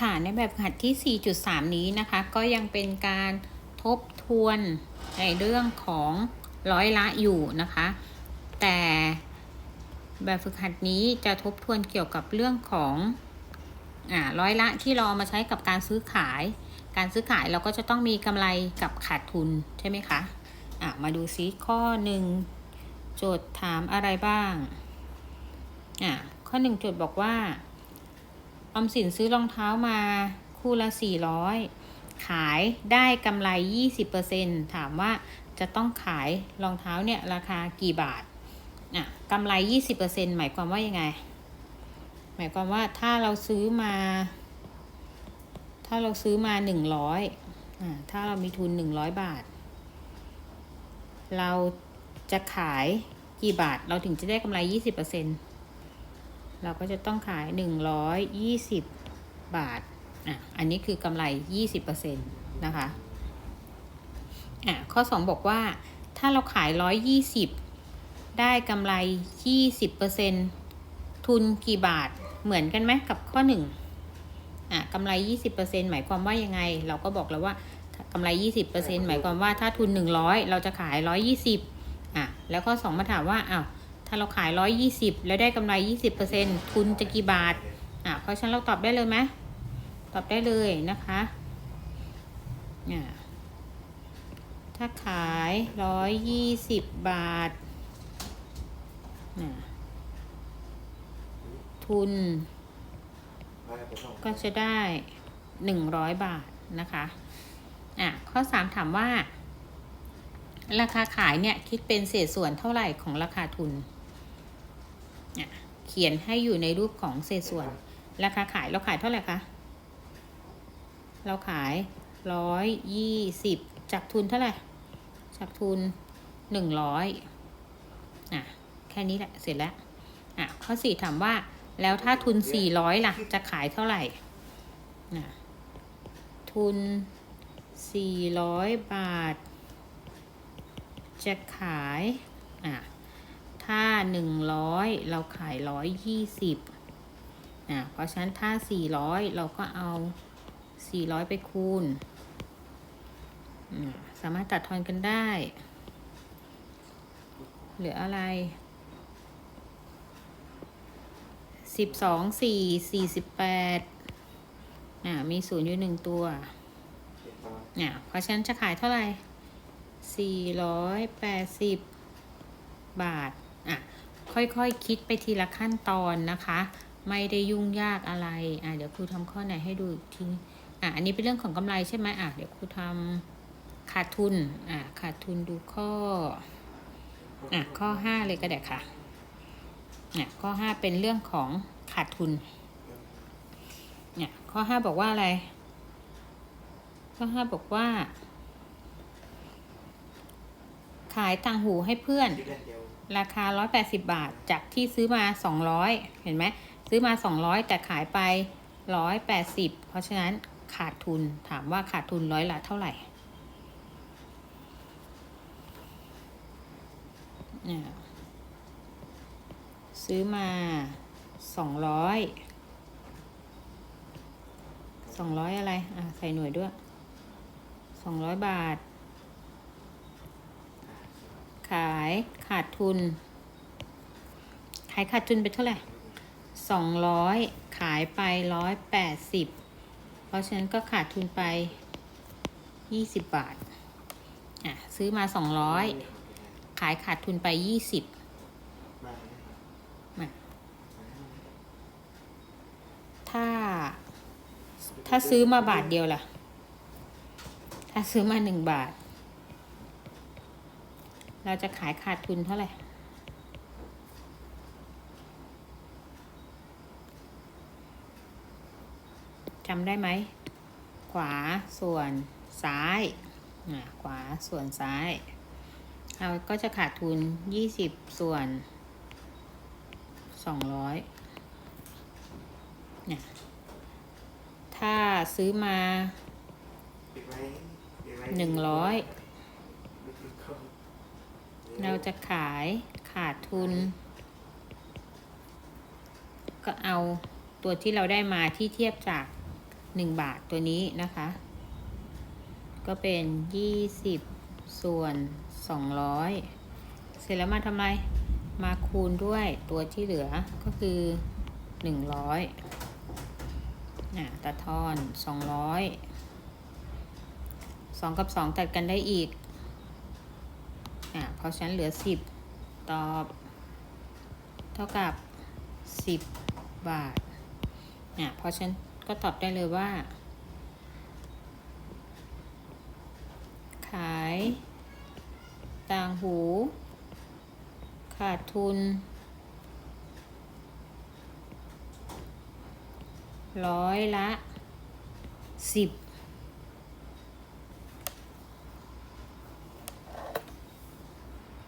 ค่ะ ในแบบฝึกหัดที่ 4.3 นี้นะคะ ก็ยังเป็นการทบทวนในเรื่องของร้อยละอยู่นะคะ แต่แบบฝึกหัดนี้จะทบทวนเกี่ยวกับเรื่องของอ่าร้อยละที่เราเอามาใช้กับการซื้อขาย การซื้อขายเราก็จะต้องมีกำไรกับขาดทุนใช่ไหมคะอะมาดูซิข้อหนึ่งโจทย์ถามอะไรบ้างอะข้อหนึ่งโจทย์บอกว่า ออมสินซื้อรองเท้ามาคู่ละ 400 ขายได้กำไร 20%ถามว่าจะต้องขายรองเท้าเนี่ยราคากี่บาทอะกำไร 20%หมายความว่ายังไง หมายความว่าถ้าเราซื้อมา ถ้าเราซื้อมา 100อ่าถ้าเรามีทุน 100 บาท เราจะขายกี่บาทเราถึงจะได้กำไร 20% เราก็จะต้องขาย 120 บาทอะอันนี้คือกำไร 20%นะคะอะข้อ 2 บอกว่า ถ้าเราขาย 120 ได้กำไร 20%ทุนกี่บาทเหมือนกันไหมกับข้อ 1อะกำไร 20%หมายความว่ายังไง เราก็บอกแล้วว่ากำไร 20%หมายความว่าถ้าทุน 100 เราจะขาย 120อะแล้วข้อ 2 มาถามว่าอ้าว ถ้าเราขาย 120 แล้วได้กำไร 20%ทุนจะกี่บาท อะเพราะฉะนั้นเราตอบได้เลยไหมตอบได้เลยนะคะอ่ถ้าขาย 120 บาทอะทุน ก็จะได้ 100 บาทนะคะอะข้อ 3 ถามว่า ราคาขายเนี่ย คิดเป็นเศษส่วนเท่าไหร่ของราคาทุน เขียนให้อยู่ในรูปของเศษส่วน ราคาขายเราขายเท่าไหร่คะ เราขายร้อยยี่สิบจากทุนเท่าไหร่ จากทุนหนึ่งร้อยอะแค่นี้แหละเสร็จแล้วอะข้อสี่ถามว่าแล้วถ้าทุนสี่ร้อยล่ะ จะขายเท่าไหร่อะทุนสี่ร้อยบาท จะขายอะ ถ้าหนึ่งร้อยเราขายร้อยยี่สิบอะเพราะฉะนั้นถ้าสี่ร้อยเราก็เอาสี่ร้อยไปคูณ สามารถตัดทอนกันได้ เหลืออะไรสิบสองสี่สี่สิบแปดอ่ามีศูนย์อยู่หนึ่งตัวอ่าเพราะฉะนั้นจะขายเท่าไหร่สี่ร้อยแปดสิบบาท อะค่อยๆคคิดไปทีละขั้นตอนนะคะ ไม่ได้ยุ่งยากอะไรอะเดี๋ยวครูทำข้อไหนให้ดูอีกทีอะอันนี้เป็นเรื่องของกำไรใช่ไหมอะเดี๋ยวครูทำขาดทุนอะขาดทุนดูข้ออะข้อห้าเลยก็ได้ค่ะเนี่ยข้อห้าเป็นเรื่องของขาดทุนเนี่ยข้อห้าบอกว่าอะไร ข้อห้าบอกว่า ขายต่างหูให้เพื่อน ราคา 180 บาท จากที่ซื้อมา 200 เห็นไหม ซื้อมา 200 แต่ขายไป 180 เพราะฉะนั้นขาดทุน ถามว่าขาดทุนร้อยละเท่าไหร่นี่ซื้อมาสองร้อยสองร้อยอะไร อะ ใส่หน่วยด้วยสองร้อยบาท ขายขาดทุน ขายขาดทุนไปเท่าไหร่สองร้อยขายไปร้อยแปดสิบเพราะฉะนั้นก็ขาดทุนไปยี่สิบบาท อะ ซื้อมาสองร้อยขายขาดทุนไปยี่สิบถ้า ถ้าซื้อมาบาทเดียวล่ะ ถ้าซื้อมาหนึ่งบาท เราจะขายขาดทุนเท่าไหร่จำได้ไหม ขวาส่วนซ้ายอะขวาส่วนซ้าย เราก็จะขาดทุนยี่สิบส่วนสองร้อยเนี่ยถ้าซื้อมาหนึ่งร้อย เราจะขายขาดทุน ก็เอาตัวที่เราได้มาที่เทียบจากหนึ่งบาทตัวนี้นะคะ ก็เป็นยี่สิบส่วนสองร้อยเสร็จแล้วมาทำไมมาคูณด้วยตัวที่เหลือก็คือหนึ่งร้อยอะตัดทอนสองร้อยสองกับสองตัดกันได้อีก อะเพราะฉะนั้นเหลือสิบตอบ เท่ากับสิบบาทอะเพราะฉะนั้นก็ตอบได้เลยว่า ขาย ต่างหู ขาดทุนร้อยละสิบ